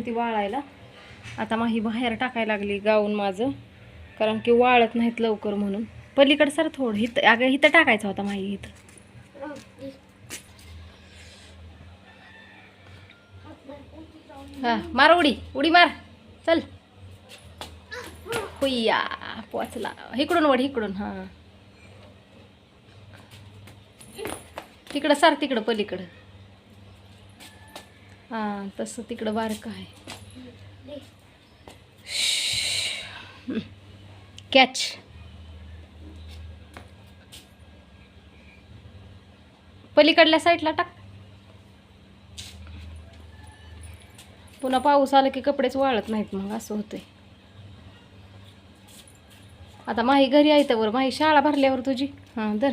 ती वाळायला. आता माही बाहेर टाकायला लागली गाऊन माझं. कारण की वाळत नाहीत लवकर म्हणून. पलीकडे सर थोडं हिथं अगं इथं टाकायचा होता माही इथं हा मार उडी उडी मार. चल. हुయ్యా पोचला. इकडून वड इकडून हां. तिकडं सार तिकडं पलीकडं. हां तसं तिकडं बारकं आहे. कॅच पलीकडल्या साईडला टाक. पुन्हा पाऊस आला की कपडेच वाळत नाहीत मग असं होतंय. आता माही घरी आहे तर माही शाळा भरल्यावर तुझी. हां दर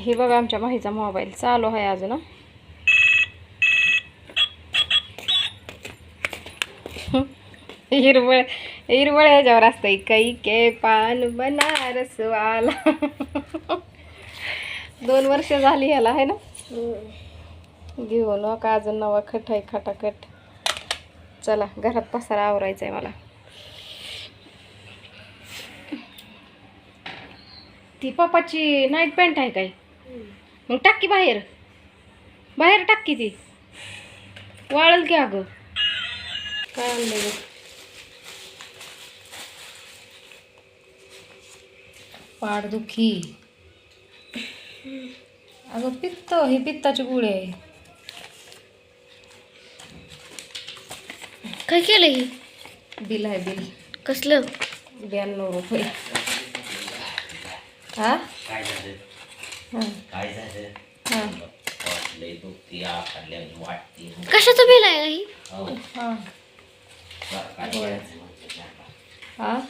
हे बघा आमच्या माहीचा मोबाईल चालू आहे अजून हिरवळ हिरवळ ह्याच्यावर असतंय काही के पान बनारस वाला. दोन वर्ष झाली ह्याला आहे ना? घेऊ नका अजून नवा खट आहे खटाखट. चला घरात पसारा आवरायचा आहे मला. ती पप्पाची नाईट पॅन्ट आहे काही मग टाक की बाहेर. बाहेर टाक की ती. वाळल की अगं. काय आणलं गं पाठदुखी अगं पित्त ही पित्ताची गोळी. आहे काय केलं हे? बिल आहे बिल. कसलं? ब्याण्णव रुपये. हा? काय झालं? काय झालं वाटलंय दुखती आखाडल्या वाटते. कशाचं बिल आहे ही? हो. हां. म्हणतं. हां?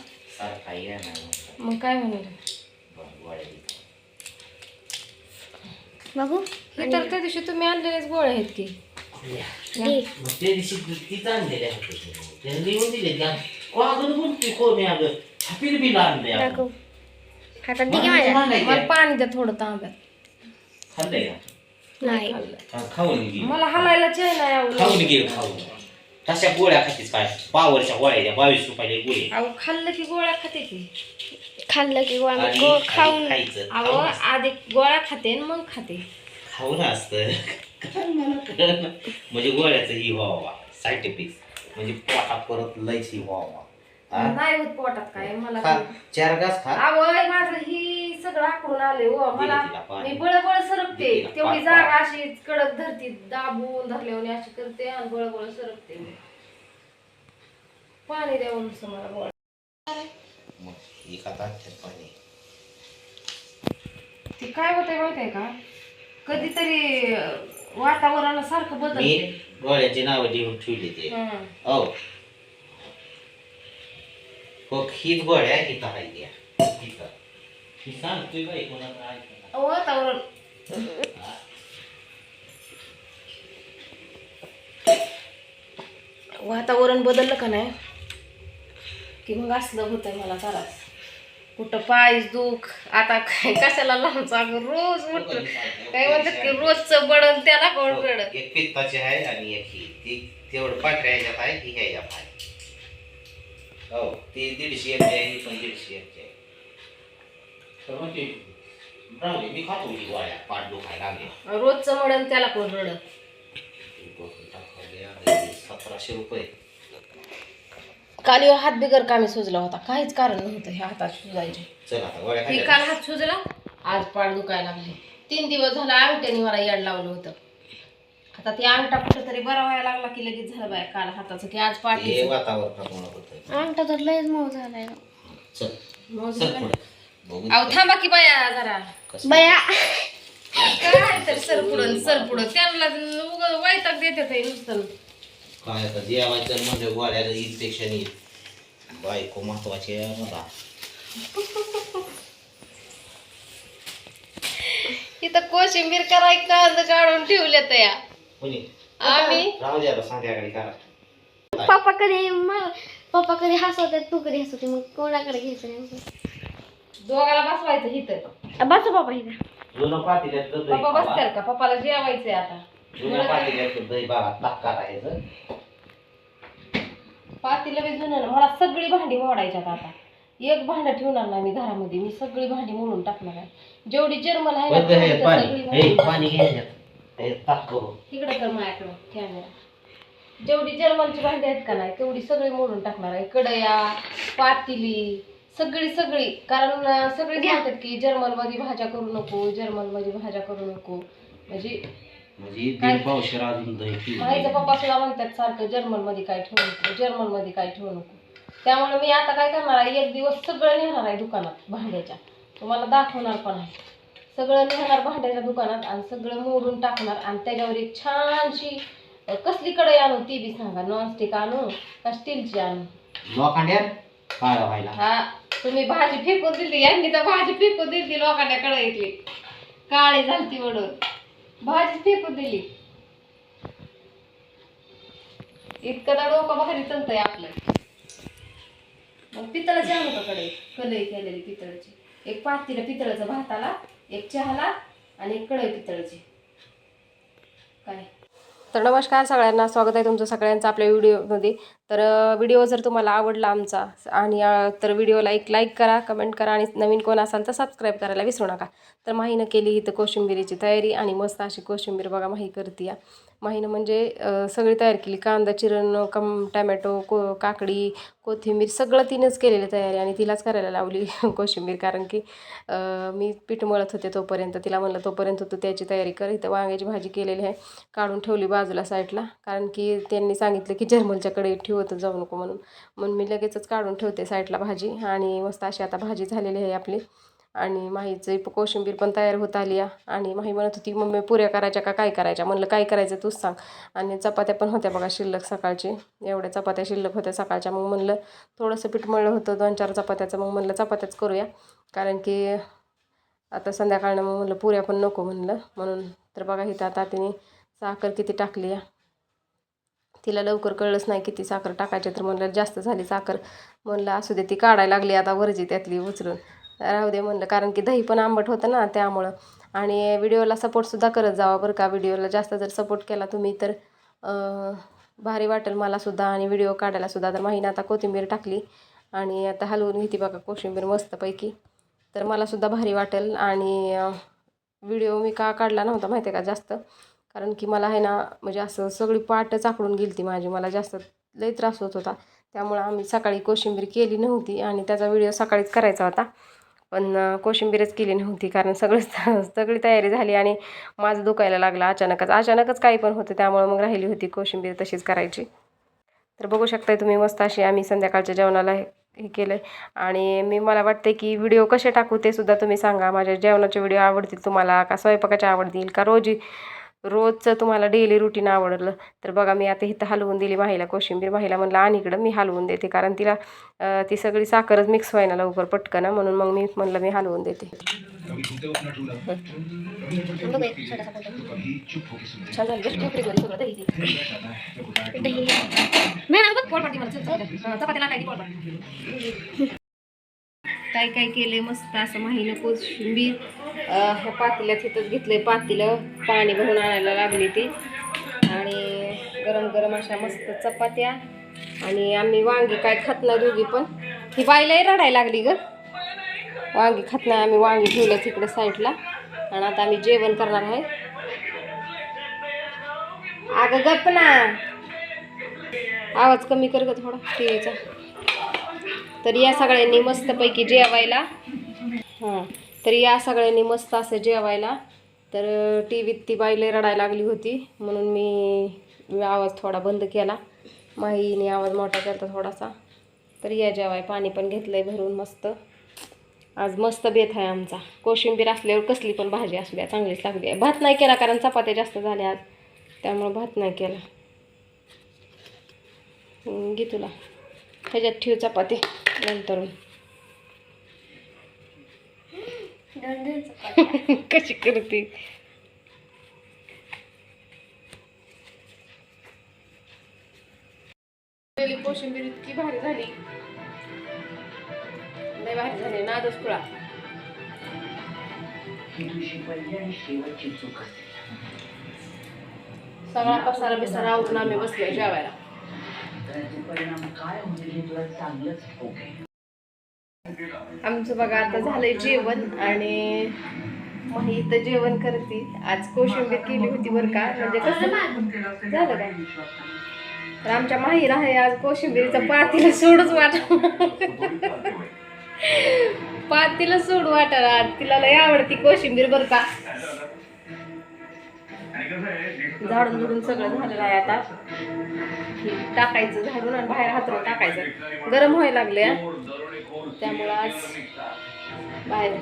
येणार म्हणतं. मग काय म्हणलं? देतो. बघू हे तर त्या दिवशी तुम्ही आणलेलेच गोळे आहेत की. त्या दिवशी तीच आणलेल्या होत्या त्याने लिहून दिले अगं बोलते कोणी अगं? छापील बिल आणले हातात दे की माझ्या. मला पाणी द्या थोडं तांब्यात. खाल्लंय का? नाही. हा, खाऊन घे. मला हलायला चेन नाही खाऊन आवडत घे खाऊन. तशा गोळ्या खातीस काय? पावरच्या गोळ्या द्या बावीस रुपयाला गोळी. अहो खाल्लं की गोळ्या खाते की खाल्लं की गोळा आणि गो- खाऊन. खायचं अहो खाऊन असतं. आधी गोळ्या खाते आणि मग खाते. खाऊन असतं. काय मला कळलं. म्हणजे गोळ्याचं ही व्हावा साईड इफेक्ट म्हणजे पोटात परत लयच ही व्हावा? नाही होत पोटात काय मला खा चार घास खा. अहो माझं ही सगळं आकडून आले हो मला दिलं तिला पाणी. मी बळबळ सरकते. दिलं तेवढी पाणी. जागा अशी कडक धरती दाबून धरल्यावर अशी करते आणि बळबळ सरकते. मी पाणी द्यावं नुसतं मला गोळ्या मग एका ताटक्यात पाणी. ते काय होतंय माहितीये का? कधीतरी वातावरण सारखं मी बदलते गोळ्याची नावं लिहून ठेवली ते. हं. हो हीच गोळ्या हिथं आहे त्या. हिथं. ही सांगतोय बाई कोणाला ऐकलं अहो, वातावरण वातावरण बदललं का नाही? की मग असलं होतंय मला त्रास कुठं पाय दुख आता काय कशाला लांबचा रोज उठलं काय म्हणतात की रोजचं बडन त्याला कोण हो, कळत एक पित्ताची आहे आणि एक ही. ती तेवढं पांढऱ्या ह्याच्यात आहे ती ह्याच्यात आहे. हो ती दीडशे आहे ही पण दीडशे आहे. तर मग ते राहू दे, मी खातो ही पाठ दुखायला लागले. रोजचं मडण त्याला कोण रडत? सतराशे रुपये. काल ह्यो हात बिगर कामी सुजला होता. काहीच कारण नव्हतं ह्या हातात सुजायचे. चल आता गोळ्या हे खायला काल हात सुजला? आज पाड दुखायला लागले. तीन दिवस झाला अंगठ्याने मला याड लावलं होतं. आता ते अंगठा कुठं तरी बरा व्हायला लागला की लगेच झालं बाय काल हाताचं. की आज हे पाठी होतंय? अंगठा तर लयच मऊ झालाय चल. पुढे. बघू अहो थांबा की बाया जरा. बया. काय तर सर पुढं सर पुढं. त्यांना उगाच वैताग देतात हे नुसतं. काय आता जेवायचं म्हणजे गोळ्याला इन्फेक्शन येईल बायको महत्वाची आहे मला. इथं कोशिंबीर कराय कांदा काढून ठेवले या. कोणी आम्ही राहू द्या आता संध्याकाळी करा. पप्पा कधी म- पप्पा कधी हसवते तू कधी हसवते मग कोणाकडे घ्यायचं नाही दोघाला बसवायचं इथं. बस पप्पा इथं. जुनं दही पप्पा खावा. बसतात का? पप्पाला जेवायचंय आता. दही बघा ताक करायचं पातीला बी जुनं ना मला सगळी भांडी मोडायच्यात आता. एक भांडं ठेवणार नाही मी घरामध्ये मी सगळी भांडी मोडून टाकणार आहे. जेवढी जर्मल आहे ना, बघ हे तेवढी पाणी. सगळी हे मोडून पाणी घ्यायच्यात हे ताक करू तिकडे कर माझ्याकडं कॅमेरा जेवढी जर्मनची भांडी आहेत का नाही तेवढी सगळी मोडून टाकणार आहे. कढया पातेली सगळी सगळी. कारण सगळे म्हणतात की जर्मनमध्ये भाज्या करू नको जर्मनमध्ये भाज्या करू नको. म्हणजे म्हणजे काय? दीड पावशेर अजून दही पिऊन माझ्या पप्पा सुद्धा म्हणतात सारखं जर्मनमध्ये काय ठेवू नको जर्मनमध्ये काय ठेवू नको. त्यामुळे मी आता काय करणार आहे एक दिवस सगळं नेणार आहे दुकानात भांड्याच्या. तुम्हाला दाखवणार पण आहे. सगळं नेणार भांड्याच्या दुकानात आणि सगळं मोडून टाकणार आणि त्याच्यावर एक छानशी कसली कढई आणू ती बी सांगा नॉनस्टिक आणू का स्टीलची आणू? लोखंड्यात? काळा व्हायला. हा तुम्ही भाजी फेकून दिली यांनी तर भाजी फेकून दिली लोकांच्या कढईतली. काळी झालती म्हणून. भाजी फेकून दिली. इतकं तर डोकं भारी चलतंय आपलं. मग पितळाची आणू का कढई? कढई केलेली पितळाची. एक पातीला पितळाचं भाताला एक चहाला आणि एक कढई पितळाची. काय? तर नमस्कार सगळ्यांना स्वागत आहे तुमचं सगळ्यांचं आपल्या व्हिडिओमध्ये तर व्हिडिओ जर तुम्हाला आवडला आमचा आणि तर व्हिडिओला एक लाईक करा कमेंट करा आणि नवीन कोण असाल तर सबस्क्राईब करायला विसरू नका. तर माहीनं केली इथं कोशिंबिरीची तयारी आणि मस्त अशी कोशिंबीर बघा माही करते या. माहीनं म्हणजे सगळी तयार केली. कांदा चिरण कम टॅमॅटो को काकडी कोथिंबीर सगळं तिनंच केलेली तयारी आणि तिलाच करायला लावली कोशिंबीर कारण की मी पीठ मळत होते तोपर्यंत. तिला म्हणलं तोपर्यंत तू त्याची तयारी कर. इथं वांग्याची भाजी केलेली आहे. काढून ठेवली बाजूला साईडला कारण की त्यांनी सांगितलं की जर्मलच्याकडे होतं जाऊ नको म्हणून. म्हणून मी लगेचच काढून ठेवते साईडला भाजी. आणि मस्त अशी आता भाजी झालेली आहे आपली. आणि माहीचं कोशिंबीर पण तयार होत आली आहे आणि माही म्हणत होती मम्मी पुऱ्या करायच्या का काय करायच्या? म्हणलं काय करायचं तूच सांग. आणि चपात्या पण होत्या बघा शिल्लक सकाळची. एवढ्या चपात्या शिल्लक होत्या सकाळच्या. मग म्हणलं थोडंसं पीठ मळलं होतं दोन चार चपात्याचं. मग म्हणलं चपात्याच करूया. कारण की आता संध्याकाळनं मग म्हणलं पुऱ्या पण नको म्हणलं. म्हणून तर बघा इथं आता तिने साखर किती टाकली आहे तिला लवकर कळलंच नाही किती साखर टाकायची तर म्हणलं जास्त झाली साखर. म्हणलं असू दे ती काढायला लागली आता वरजी त्यातली उचलून. राहू दे म्हणलं कारण की दही पण आंबट होतं ना त्यामुळं. आणि व्हिडिओला सपोर्टसुद्धा करत जावा बरं का व्हिडिओला जास्त जर सपोर्ट केला तुम्ही तर भारी वाटेल मलासुद्धा आणि व्हिडिओ काढायलासुद्धा तर माहीने आता कोथिंबीर टाकली. आणि आता हलवून घेते बघा कोशिंबीर मस्तपैकी. तर मलासुद्धा भारी वाटेल. आणि व्हिडिओ मी का काढला नव्हता माहिती आहे का जास्त? कारण की मला आहे ना म्हणजे असं सगळी पाट चाकडून गेली ती माझी. मला जास्त लई त्रास होत होता. त्यामुळं आम्ही सकाळी कोशिंबीर केली नव्हती आणि त्याचा व्हिडिओ सकाळीच करायचा होता. पण कोशिंबीरच केली नव्हती कारण सगळं सगळी तयारी झाली आणि माझं दुखायला लागलं अचानकच. अचानकच काही पण होतं त्यामुळं मग राहिली होती कोशिंबीर तशीच करायची. तर बघू शकताय तुम्ही मस्त अशी आम्ही संध्याकाळच्या जेवणाला हे हे केलं आहे आणि मी मला वाटते की व्हिडिओ कसे टाकू ते सुद्धा तुम्ही सांगा. माझ्या जेवणाचे व्हिडिओ आवडतील तुम्हाला? का स्वयंपाकाचे आवडतील? का रोजी रोजचं तुम्हाला डेली रुटीन आवडलं तर बघा मी आता इथं हलवून दिली माहीला कोशिंबीर. माहीला म्हणलं आणि इकडं मी हलवून देते. कारण तिला ती सगळी साखरच मिक्स व्हायला लवकर पटकन म्हणून मग मी म्हणलं मी हलवून देते. काय काय केलंय मस्त असं माहीनं कोशिंबीर अं, ह्या तिथंच इथंच घेतलंय. पातेलं पाणी भरून आणायला लागली ती. आणि गरम गरम अशा मस्त चपात्या आणि आम्ही वांगी काय खात नाही दोघी पण. ही बाईलाही रडायला लागली ग. वांगी खात नाही आम्ही वांगी ठेवलं तिकडे साईडला. आणि आता आम्ही जेवण करणार आहे. अगं गप ना. आवाज कमी कर ग थोडा टीव्हीचा. तर या सगळ्यांनी मस्तपैकी जेवायला. हां. तर या सगळ्यांनी मस्त असं जेवायला. तर टी व्हीत ती बाईला रडायला लागली होती. म्हणून मी आवाज थोडा बंद केला. माहीने आवाज मोठा केला थोडासा. तर या जेवाय पाणी पण घेतलं आहे भरून मस्त. आज मस्त बेत आहे आमचा. कोशिंबीर असल्यावर कसली पण भाजी असल्या चांगलीच लागली आहे. भात नाही केला कारण चपात्या जास्त झाल्या. आज त्यामुळं भात नाही केला. घे तुला. ह्याच्यात ठेव चपाती नंतर. कशी करते? कोशिंबीर इतकी भारी झाली. नाही भारी झाली नादच पुळा सगळा पसारा बिसारा आवरून आम्ही बसलोय जेवायला. आमचं बघा आता झालंय जेवण आणि मग इथं जेवण करते. आज कोशिंबीर केली होती बरं का? म्हणजे कसं? झालं काय? तर आमच्या माहीर आहे आज कोशिंबीरीचं पातीला सोडच वाटा पातीला सोड वाटा आज तिला लय आवडती कोशिंबीर बरं का? झाडून झुडून सगळं झालेलं आहे आता. टाकायचं झाडून आणि बाहेर हातरून टाकायचं. गरम व्हायला लागले त्यामुळं आज बाहेर.